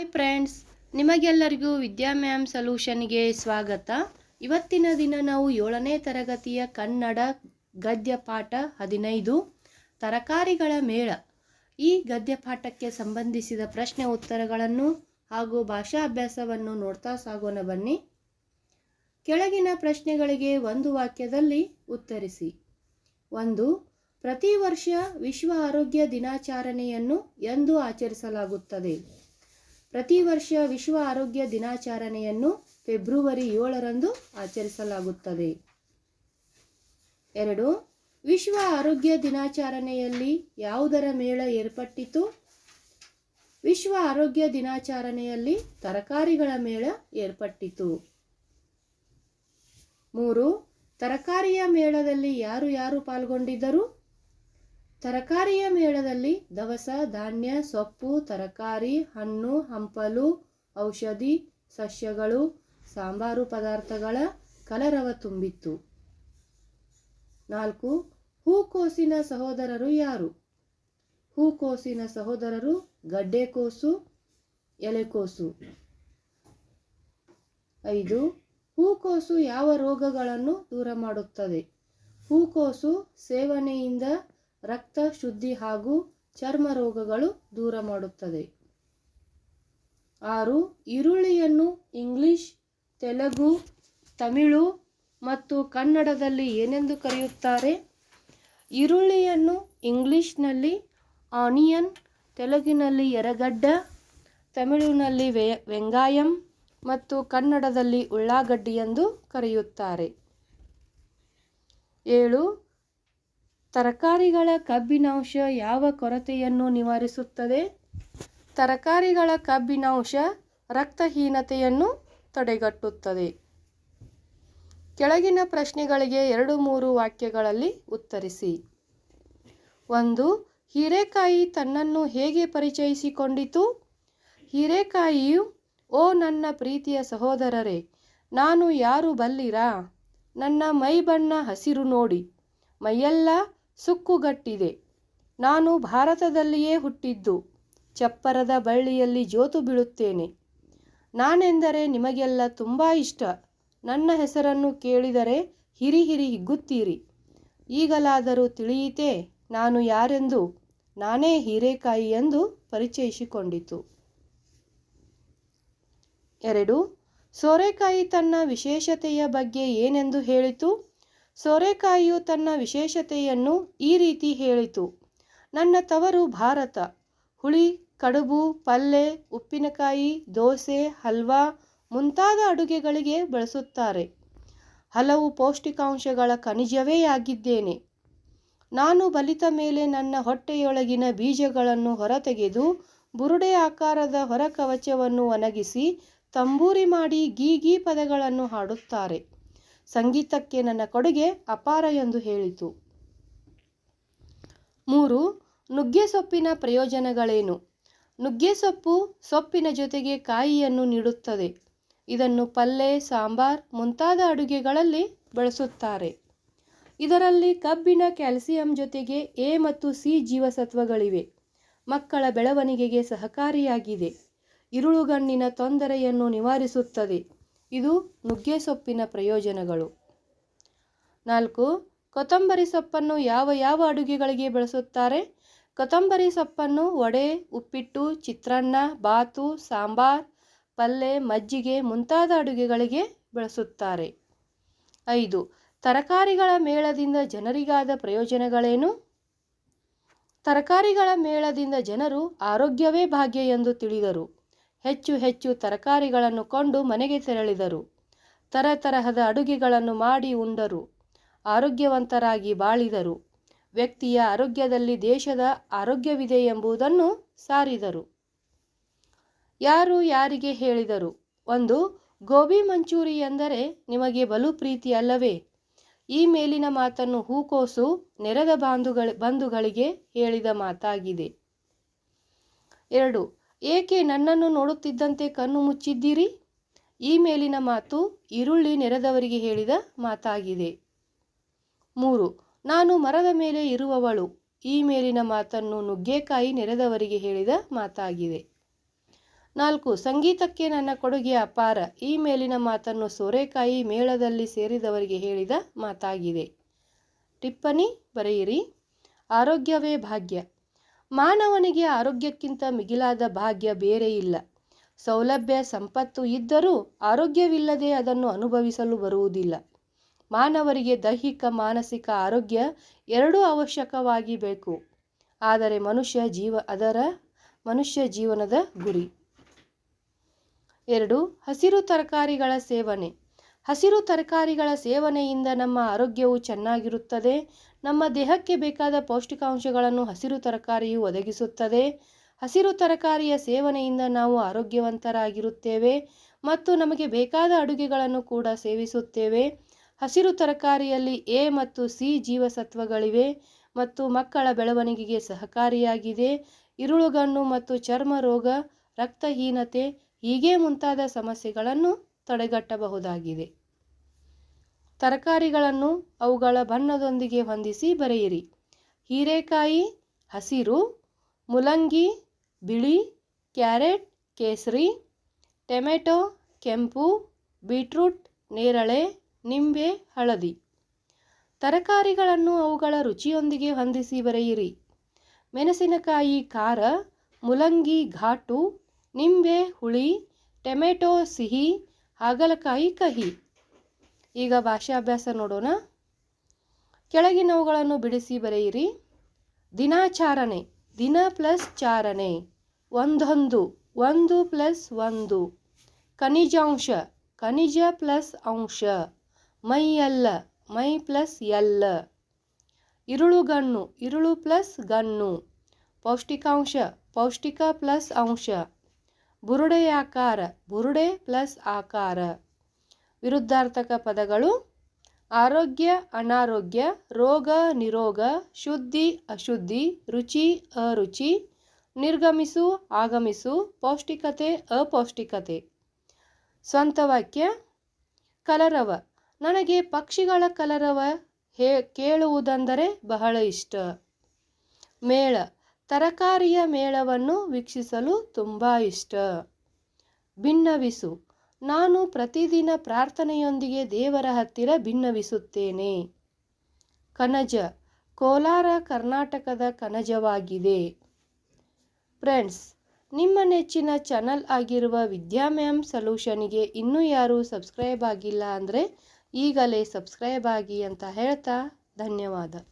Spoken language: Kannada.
ಹಾಯ್ ಫ್ರೆಂಡ್ಸ್ ನಿಮಗೆಲ್ಲರಿಗೂ ವಿದ್ಯಾ ಮ್ಯಾಮ್ ಸೊಲ್ಯೂಷನ್ಗೆ ಸ್ವಾಗತ. ಇವತ್ತಿನ ದಿನ ನಾವು ಏಳನೇ ತರಗತಿಯ ಕನ್ನಡ ಗದ್ಯ ಪಾಠ ಹದಿನೈದು, ತರಕಾರಿಗಳ ಮೇಳ. ಈ ಗದ್ಯ ಪಾಠಕ್ಕೆ ಸಂಬಂಧಿಸಿದ ಪ್ರಶ್ನೆ ಉತ್ತರಗಳನ್ನು ಹಾಗೂ ಭಾಷಾ ಅಭ್ಯಾಸವನ್ನು ನೋಡ್ತಾ ಸಾಗೋಣ ಬನ್ನಿ. ಕೆಳಗಿನ ಪ್ರಶ್ನೆಗಳಿಗೆ ಒಂದು ವಾಕ್ಯದಲ್ಲಿ ಉತ್ತರಿಸಿ. ಒಂದು, ಪ್ರತಿ ವರ್ಷ ವಿಶ್ವ ಆರೋಗ್ಯ ದಿನಾಚರಣೆಯನ್ನು ಎಂದು ಆಚರಿಸಲಾಗುತ್ತದೆ. ಪ್ರತಿ ವರ್ಷ ವಿಶ್ವ ಆರೋಗ್ಯ ದಿನಾಚರಣೆಯನ್ನು ಫೆಬ್ರವರಿ ಏಳರಂದು ಆಚರಿಸಲಾಗುತ್ತದೆ. ಎರಡು, ವಿಶ್ವ ಆರೋಗ್ಯ ದಿನಾಚರಣೆಯಲ್ಲಿ ಯಾವುದರ ಮೇಳ ಏರ್ಪಟ್ಟಿತು? ವಿಶ್ವ ಆರೋಗ್ಯ ದಿನಾಚರಣೆಯಲ್ಲಿ ತರಕಾರಿಗಳ ಮೇಳ ಏರ್ಪಟ್ಟಿತು. ಮೂರು, ತರಕಾರಿಯ ಮೇಳದಲ್ಲಿ ಯಾರು ಯಾರು ಪಾಲ್ಗೊಂಡಿದ್ದರು? ತರಕಾರಿಯ ಮೇಳದಲ್ಲಿ ದವಸ, ಧಾನ್ಯ, ಸೊಪ್ಪು, ತರಕಾರಿ, ಹಣ್ಣು, ಹಂಪಲು, ಔಷಧಿ, ಸಸ್ಯಗಳು, ಸಾಂಬಾರು ಪದಾರ್ಥಗಳ ಕಲರವ ತುಂಬಿತ್ತು. ನಾಲ್ಕು, ಹೂಕೋಸಿನ ಸಹೋದರರು ಯಾರು? ಹೂಕೋಸಿನ ಸಹೋದರರು ಗಡ್ಡೆಕೋಸು ಎಲೆಕೋಸು ಐದು, ಹೂಕೋಸು ಯಾವ ರೋಗಗಳನ್ನು ದೂರ ಮಾಡುತ್ತದೆ? ಹೂಕೋಸು ಸೇವನೆಯಿಂದ ರಕ್ತ ಶುದ್ಧಿ ಹಾಗೂ ಚರ್ಮ ರೋಗಗಳು ದೂರ ಮಾಡುತ್ತದೆ. ಆರು, ಈರುಳ್ಳಿಯನ್ನು ಇಂಗ್ಲಿಷ್, ತೆಲುಗು, ತಮಿಳು ಮತ್ತು ಕನ್ನಡದಲ್ಲಿ ಏನೆಂದು ಕರೆಯುತ್ತಾರೆ? ಈರುಳ್ಳಿಯನ್ನು ಇಂಗ್ಲಿಷ್ನಲ್ಲಿ ಆನಿಯನ್, ತೆಲುಗಿನಲ್ಲಿ ಎರಗಡ್ಡ, ತಮಿಳಿನಲ್ಲಿ ವೆ, ವೆಂಗಾಯಂ ಮತ್ತು ಕನ್ನಡದಲ್ಲಿ ಉಳ್ಳಾಗಡ್ಡಿ ಎಂದು ಕರೆಯುತ್ತಾರೆ. ಏಳು ತರಕಾರಿಗಳ ಕಬ್ಬಿನಾಂಶ ಯಾವ ಕೊರತೆಯನ್ನು ನಿವಾರಿಸುತ್ತದೆ? ತರಕಾರಿಗಳ ಕಬ್ಬಿನಾಂಶ ರಕ್ತಹೀನತೆಯನ್ನು ತಡೆಗಟ್ಟುತ್ತದೆ. ಕೆಳಗಿನ ಪ್ರಶ್ನೆಗಳಿಗೆ ಎರಡು ಮೂರು ವಾಕ್ಯಗಳಲ್ಲಿ ಉತ್ತರಿಸಿ. ಒಂದು, ಹೀರೆಕಾಯಿ ತನ್ನನ್ನು ಹೇಗೆ ಪರಿಚಯಿಸಿಕೊಂಡಿತು? ಹೀರೆಕಾಯಿಯು, ಓ ನನ್ನ ಪ್ರೀತಿಯ ಸಹೋದರರೇ, ನಾನು ಯಾರು ಬಲ್ಲಿರಾ? ನನ್ನ ಮೈ ಬಣ್ಣ ಹಸಿರು ನೋಡಿ. ಮೈಯೆಲ್ಲ ಸುಕ್ಕುಗಟ್ಟಿದೆ. ನಾನು ಭಾರತದಲ್ಲಿಯೇ ಹುಟ್ಟಿದ್ದು, ಚಪ್ಪರದ ಬಳ್ಳಿಯಲ್ಲಿ ಜೋತು ಬೀಳುತ್ತೇನೆ. ನಾನೆಂದರೆ ನಿಮಗೆಲ್ಲ ತುಂಬ ಇಷ್ಟ. ನನ್ನ ಹೆಸರನ್ನು ಕೇಳಿದರೆ ಹಿರಿ ಹಿರಿ ಹಿಗ್ಗುತ್ತೀರಿ. ಈಗಲಾದರೂ ತಿಳಿಯಿತೇ, ನಾನು ಯಾರೆಂದು? ನಾನೇ ಹೀರೆಕಾಯಿ ಎಂದು ಪರಿಚಯಿಸಿಕೊಂಡಿತು. ಎರಡು. ಸೋರೆಕಾಯಿ ತನ್ನ ವಿಶೇಷತೆಯ ಬಗ್ಗೆ ಏನೆಂದು ಹೇಳಿತು? ಸೋರೆಕಾಯಿಯು ತನ್ನ ವಿಶೇಷತೆಯನ್ನು ಈ ರೀತಿ ಹೇಳಿತು. ನನ್ನ ತವರು ಭಾರತ. ಹುಳಿ, ಕಡುಬು, ಪಲ್ಲೆ, ಉಪ್ಪಿನಕಾಯಿ, ದೋಸೆ, ಹಲ್ವಾ ಮುಂತಾದ ಅಡುಗೆಗಳಿಗೆ ಬಳಸುತ್ತಾರೆ. ಹಲವು ಪೌಷ್ಟಿಕಾಂಶಗಳ ಖನಿಜವೇ ಆಗಿದ್ದೇನೆ ನಾನು ಬಲಿತ ಮೇಲೆ ನನ್ನ ಹೊಟ್ಟೆಯೊಳಗಿನ ಬೀಜಗಳನ್ನು ಹೊರತೆಗೆದು ಬುರುಡೆ ಆಕಾರದ ಹೊರಕವಚವನ್ನು ಒಣಗಿಸಿ ತಂಬೂರಿ ಮಾಡಿ ಗೀಗೀ ಪದಗಳನ್ನು ಹಾಡುತ್ತಾರೆ. ಸಂಗೀತಕ್ಕೆ ನನ್ನ ಕೊಡುಗೆ ಅಪಾರ ಎಂದು ಹೇಳಿತು. ಮೂರು, ನುಗ್ಗೆ ಸೊಪ್ಪಿನ ಪ್ರಯೋಜನಗಳೇನು? ನುಗ್ಗೆ ಸೊಪ್ಪು ಸೊಪ್ಪಿನ ಜೊತೆಗೆ ಕಾಯಿಯನ್ನು ನೀಡುತ್ತದೆ. ಇದನ್ನು ಪಲ್ಲೆ, ಸಾಂಬಾರ್ ಮುಂತಾದ ಅಡುಗೆಗಳಲ್ಲಿ ಬಳಸುತ್ತಾರೆ. ಇದರಲ್ಲಿ ಕಬ್ಬಿನ ಕ್ಯಾಲ್ಸಿಯಂ ಜೊತೆಗೆ ಎ ಮತ್ತು ಸಿ ಜೀವಸತ್ವಗಳಿವೆ. ಮಕ್ಕಳ ಬೆಳವಣಿಗೆಗೆ ಸಹಕಾರಿಯಾಗಿದೆ. ಇರುಳುಗಣ್ಣಿನ ತೊಂದರೆಯನ್ನು ನಿವಾರಿಸುತ್ತದೆ. ಇದು ನುಗ್ಗೆ ಸೊಪ್ಪಿನ ಪ್ರಯೋಜನಗಳು. ನಾಲ್ಕು, ಕೊತ್ತಂಬರಿ ಸೊಪ್ಪನ್ನು ಯಾವ ಯಾವ ಅಡುಗೆಗಳಿಗೆ ಬಳಸುತ್ತಾರೆ? ಕೊತ್ತಂಬರಿ ಸೊಪ್ಪನ್ನು ವಡೆ, ಉಪ್ಪಿಟ್ಟು, ಚಿತ್ರಾನ್ನ, ಬಾತು, ಸಾಂಬಾರ್ ಪಲ್ಯ ಮಜ್ಜಿಗೆ ಮುಂತಾದ ಅಡುಗೆಗಳಿಗೆ ಬಳಸುತ್ತಾರೆ. ಐದು, ತರಕಾರಿಗಳ ಮೇಳದಿಂದ ಜನರಿಗಾದ ಪ್ರಯೋಜನಗಳೇನು? ತರಕಾರಿಗಳ ಮೇಳದಿಂದ ಜನರು ಆರೋಗ್ಯವೇ ಭಾಗ್ಯ ಎಂದು ತಿಳಿದರು. ಹೆಚ್ಚು ಹೆಚ್ಚು ತರಕಾರಿಗಳನ್ನು ಕೊಂಡು ಮನೆಗೆ ತೆರಳಿದರು. ತರತರಹದ ಅಡುಗೆಗಳನ್ನು ಮಾಡಿ ಉಂಡರು. ಆರೋಗ್ಯವಂತರಾಗಿ ಬಾಳಿದರು. ವ್ಯಕ್ತಿಯ ಆರೋಗ್ಯದಲ್ಲಿ ದೇಶದ ಆರೋಗ್ಯವಿದೆ ಎಂಬುದನ್ನು ಸಾರಿದರು. ಯಾರು ಯಾರಿಗೆ ಹೇಳಿದರು? ಒಂದು, ಗೋಬಿ ಮಂಚೂರಿ ಎಂದರೆ ನಿಮಗೆ ಬಲು ಪ್ರೀತಿ ಅಲ್ಲವೇ? ಈ ಮೇಲಿನ ಮಾತನ್ನು ಹೂಕೋಸು ನೆರೆದ ಬಾಂಧುಗಳ ಬಂಧುಗಳಿಗೆ ಹೇಳಿದ ಮಾತಾಗಿದೆ. ಎರಡು ಏಕೆ ನನ್ನನ್ನು ನೋಡುತ್ತಿದ್ದಂತೆ ಕಣ್ಣು ಮುಚ್ಚಿದ್ದೀರಿ? ಈ ಮೇಲಿನ ಮಾತು ಈರುಳ್ಳಿ ನೆರೆದವರಿಗೆ ಹೇಳಿದ ಮಾತಾಗಿದೆ. ಮೂರು, ನಾನು ಮರದ ಮೇಲೆ ಇರುವವಳು. ಈ ಮೇಲಿನ ಮಾತನ್ನು ನುಗ್ಗೆಕಾಯಿ ನೆರೆದವರಿಗೆ ಹೇಳಿದ ಮಾತಾಗಿದೆ. ನಾಲ್ಕು, ಸಂಗೀತಕ್ಕೆ ನನ್ನ ಕೊಡುಗೆ ಅಪಾರ. ಈ ಮೇಲಿನ ಮಾತನ್ನು ಸೋರೆಕಾಯಿ ಮೇಳದಲ್ಲಿ ಸೇರಿದವರಿಗೆ ಹೇಳಿದ ಮಾತಾಗಿದೆ. ಟಿಪ್ಪಣಿ ಬರೆಯಿರಿ. ಆರೋಗ್ಯವೇ ಭಾಗ್ಯ. ಮಾನವನಿಗೆ ಆರೋಗ್ಯಕ್ಕಿಂತ ಮಿಗಿಲಾದ ಭಾಗ್ಯ ಬೇರೆ ಇಲ್ಲ. ಸೌಲಭ್ಯ, ಸಂಪತ್ತು ಇದ್ದರೂ ಆರೋಗ್ಯವಿಲ್ಲದೆ ಅದನ್ನು ಅನುಭವಿಸಲು ಬರುವುದಿಲ್ಲ. ಮಾನವರಿಗೆ ದೈಹಿಕ, ಮಾನಸಿಕ ಆರೋಗ್ಯ ಎರಡೂ ಅವಶ್ಯಕವಾಗಿ ಬೇಕು. ಆದರೆ ಮನುಷ್ಯ ಜೀವ, ಅದರ ಮನುಷ್ಯ ಜೀವನದ ಗುರಿ. ಎರಡು, ಹಸಿರು ತರಕಾರಿಗಳ ಸೇವನೆ. ಹಸಿರು ತರಕಾರಿಗಳ ಸೇವನೆಯಿಂದ ನಮ್ಮ ಆರೋಗ್ಯವು ಚೆನ್ನಾಗಿರುತ್ತದೆ. ನಮ್ಮ ದೇಹಕ್ಕೆ ಬೇಕಾದ ಪೌಷ್ಟಿಕಾಂಶಗಳನ್ನು ಹಸಿರು ತರಕಾರಿಯು ಒದಗಿಸುತ್ತದೆ. ಹಸಿರು ತರಕಾರಿಯ ಸೇವನೆಯಿಂದ ನಾವು ಆರೋಗ್ಯವಂತರಾಗಿರುತ್ತೇವೆ ಮತ್ತು ನಮಗೆ ಬೇಕಾದ ಅಡುಗೆಗಳನ್ನು ಕೂಡ ಸೇವಿಸುತ್ತೇವೆ. ಹಸಿರು ತರಕಾರಿಯಲ್ಲಿ ಎ ಮತ್ತು ಸಿ ಜೀವಸತ್ವಗಳಿವೆ ಮತ್ತು ಮಕ್ಕಳ ಬೆಳವಣಿಗೆಗೆ ಸಹಕಾರಿಯಾಗಿದೆ. ಇರುಳುಗಣ್ಣು ಮತ್ತು ಚರ್ಮ ರೋಗ, ರಕ್ತಹೀನತೆ ಹೀಗೆ ಮುಂತಾದ ಸಮಸ್ಯೆಗಳನ್ನು ತಡೆಗಟ್ಟಬಹುದಾಗಿದೆ. ತರಕಾರಿಗಳನ್ನು ಅವುಗಳ ಬಣ್ಣದೊಂದಿಗೆ ಹೊಂದಿಸಿ ಬರೆಯಿರಿ. ಹೀರೆಕಾಯಿ, ಹಸಿರು, ಮುಲಂಗಿ, ಬಿಳಿ, ಕ್ಯಾರೆಟ್, ಕೇಸರಿ, ಟೊಮೆಟೊ, ಕೆಂಪು, ಬೀಟ್ರೂಟ್, ನೇರಳೆ, ನಿಂಬೆ, ಹಳದಿ. ತರಕಾರಿಗಳನ್ನು ಅವುಗಳ ರುಚಿಯೊಂದಿಗೆ ಹೊಂದಿಸಿ ಬರೆಯಿರಿ. ಮೆಣಸಿನಕಾಯಿ, ಖಾರ, ಮುಲಂಗಿ, ಘಾಟು, ನಿಂಬೆ, ಹುಳಿ, ಟೊಮೆಟೊ, ಸಿಹಿ ಹಾಗಲಕಾಯಿ ಕಹಿ. ಈಗ ಭಾಷಾಭ್ಯಾಸ ನೋಡೋಣ. ಕೆಳಗಿನವುಗಳನ್ನು ಬಿಡಿಸಿ ಬರೆಯಿರಿ. ದಿನಾಚಾರಣೆ. ದಿನ ಪ್ಲಸ್ ಚಾರಣೆ. ಒಂದೊಂದು. ಒಂದು ಪ್ಲಸ್ ಒಂದು. ಖನಿಜಾಂಶ. ಖನಿಜ ಪ್ಲಸ್ ಅಂಶ. ಮೈಯಲ್ಲ ಮೈ ಪ್ಲಸ್ ಎಲ್ಲ. ಇರುಳುಗಣ್ಣು ಇರುಳು ಪ್ಲಸ್ ಗಣ್ಣು. ಪೌಷ್ಟಿಕಾಂಶ. ಪೌಷ್ಟಿಕ ಪ್ಲಸ್ ಅಂಶ. ಬುರುಡೆಯಾಕಾರ ಬುರುಡೆ ಪ್ಲಸ್ ಆಕಾರ. ವಿರುದ್ಧಾರ್ಥಕ ಪದಗಳು ಆರೋಗ್ಯ, ಅನಾರೋಗ್ಯ, ರೋಗ, ನಿರೋಗ, ಶುದ್ಧಿ, ಅಶುದ್ಧಿ, ರುಚಿ, ಅರುಚಿ, ನಿರ್ಗಮಿಸು, ಆಗಮಿಸು, ಪೌಷ್ಟಿಕತೆ, ಅಪೌಷ್ಟಿಕತೆ. ಸ್ವಂತ ವಾಕ್ಯ, ಕಲರವ. ನನಗೆ ಪಕ್ಷಿಗಳ ಕಲರವ ಹೇ ಕೇಳುವುದೆಂದರೆ ಬಹಳ ಇಷ್ಟ. ಮೇಳ ತರಕಾರಿಯ ಮೇಳವನ್ನು ವೀಕ್ಷಿಸಲು ತುಂಬ ಇಷ್ಟ. ಭಿನ್ನವಿಸು. ನಾನು ಪ್ರತಿದಿನ ಪ್ರಾರ್ಥನೆಯೊಂದಿಗೆ ದೇವರ ಹತ್ತಿರ ಭಿನ್ನವಿಸುತ್ತೇನೆ. ಕನಜ. ಕೋಲಾರ, ಕರ್ನಾಟಕದ ಕನಜವಾಗಿದೆ. ಫ್ರೆಂಡ್ಸ್, ನಿಮ್ಮ ನೆಚ್ಚಿನ ಚಾನಲ್ ಆಗಿರುವ ವಿದ್ಯಾಮ್ಯಾಮ್ ಮ್ಯಾಮ್ ಸೊಲ್ಯೂಷನ್ಗೆ ಇನ್ನೂ ಯಾರೂ ಸಬ್ಸ್ಕ್ರೈಬ್ ಆಗಿಲ್ಲ ಅಂದರೆ ಈಗಲೇ ಸಬ್ಸ್ಕ್ರೈಬ್ ಆಗಿ ಅಂತ ಹೇಳ್ತಾ ಧನ್ಯವಾದ.